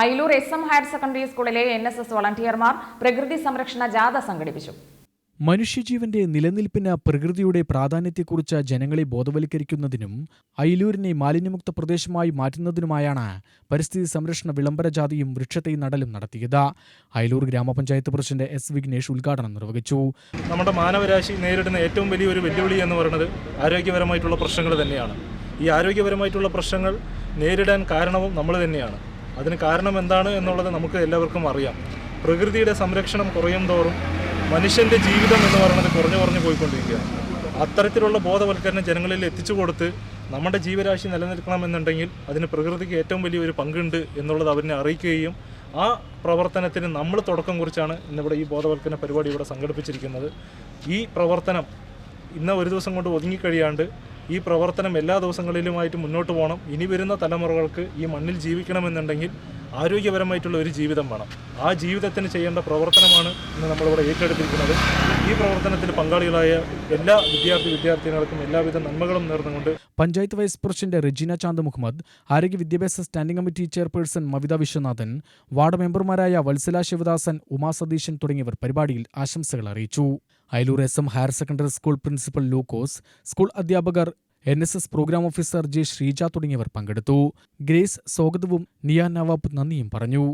Ayilur S M higher secondary സ്കൂളിലെ N S S വളണ്ടിയർമാർ പ്രകൃതി സംരക്ഷണ ജാഥ സംഘടിപ്പിച്ചു. മനുഷ്യജീവന്റെ നിലനിൽപ്പിന് പ്രകൃതിയുടെ പ്രാധാന്യത്തെക്കുറിച്ച് ജനങ്ങളെ ബോധവൽക്കരിക്കുന്നതിനും അയിലൂരിനെ മാലിന്യമുക്ത പ്രദേശമായി മാറ്റുന്നതിനുമായാണ് പരിസ്ഥിതി സംരക്ഷണ വിളംബര ജാതിയും വൃക്ഷത്തെയും നടലും നടത്തിയത്. അയിലൂർ ഗ്രാമപഞ്ചായത്ത് പ്രസിഡന്റ് എസ് വിഘ്നേഷ് ഉദ്ഘാടനം നിർവഹിച്ചു. നമ്മുടെ മാനവരാശി നേരിടുന്ന ഏറ്റവും വലിയൊരു വെല്ലുവിളി എന്ന് പറയുന്നത് ആരോഗ്യപരമായിട്ടുള്ള പ്രശ്നങ്ങൾ തന്നെയാണ്. ഈ ആരോഗ്യപരമായിട്ടുള്ള പ്രശ്നങ്ങൾ നേരിടാൻ കാരണവും നമ്മൾ തന്നെയാണ്. അതിന് കാരണം എന്താണ് എന്നുള്ളത് നമുക്ക് എല്ലാവർക്കും അറിയാം. പ്രകൃതിയുടെ സംരക്ഷണം കുറയും തോറും മനുഷ്യന്റെ ജീവിതം എന്ന് പറയുന്നത് കുറഞ്ഞു കുറഞ്ഞു പോയിക്കൊണ്ടിരിക്കുകയാണ്. അത്തരത്തിലുള്ള ബോധവൽക്കരണം ജനങ്ങളിൽ എത്തിച്ചു കൊടുത്ത് നമ്മുടെ ജീവരാശി നിലനിൽക്കണമെന്നുണ്ടെങ്കിൽ അതിന് പ്രകൃതിക്ക് ഏറ്റവും വലിയൊരു പങ്കുണ്ട് എന്നുള്ളത് അവരിനെ അറിയിക്കുകയും ആ പ്രവർത്തനത്തിന് നമ്മൾ തുടക്കം കുറിച്ചാണ് ഇന്നിവിടെ ഈ ബോധവൽക്കരണ പരിപാടി ഇവിടെ സംഘടിപ്പിച്ചിരിക്കുന്നത്. ഈ പ്രവർത്തനം ഇന്ന് ഒരു ദിവസം കൊണ്ട് ഒതുങ്ങിക്കഴിയാണ്ട് ഈ പ്രവർത്തനം എല്ലാ ദിവസങ്ങളിലുമായിട്ട് മുന്നോട്ട് പോകണം. ഇനി വരുന്ന തലമുറകൾക്ക് ഈ മണ്ണിൽ ജീവിക്കണമെന്നുണ്ടെങ്കിൽ ആരോഗ്യപരമായിട്ടുള്ള ഒരു ജീവിതം വേണം. ആ ജീവിതത്തിന് ചെയ്യേണ്ട പ്രവർത്തനമാണ് ഇന്ന് നമ്മളിവിടെ ഏറ്റെടുത്തിരിക്കുന്നത്. ഈ പ്രവർത്തനത്തിൽ പങ്കാളികളായ എല്ലാ വിദ്യാർത്ഥി വിദ്യാർത്ഥിനികൾക്കും എല്ലാവിധ നന്മകളും നേർന്നുകൊണ്ട് പഞ്ചായത്ത് വൈസ് പ്രസിഡന്റ് റെജീന ചാന്ദ് മുഹമ്മദ് ആരോഗ്യ വിദ്യാഭ്യാസ standing committee chairperson Mavitha Viswanathan ward മെമ്പർമാരായ വത്സല ശിവദാസൻ ഉമാ സതീശൻ തുടങ്ങിയവർ പരിപാടിയിൽ ആശംസകൾ അറിയിച്ചു. Ayalur S M higher secondary school principal Lukose school അധ്യാപകർ N S S programme officer J Sreeja തുടങ്ങിയവർ പങ്കെടുത്തു. ഗ്രേസ് സ്വാഗതവും നിയ നവാബ് നന്ദിയും പറഞ്ഞു.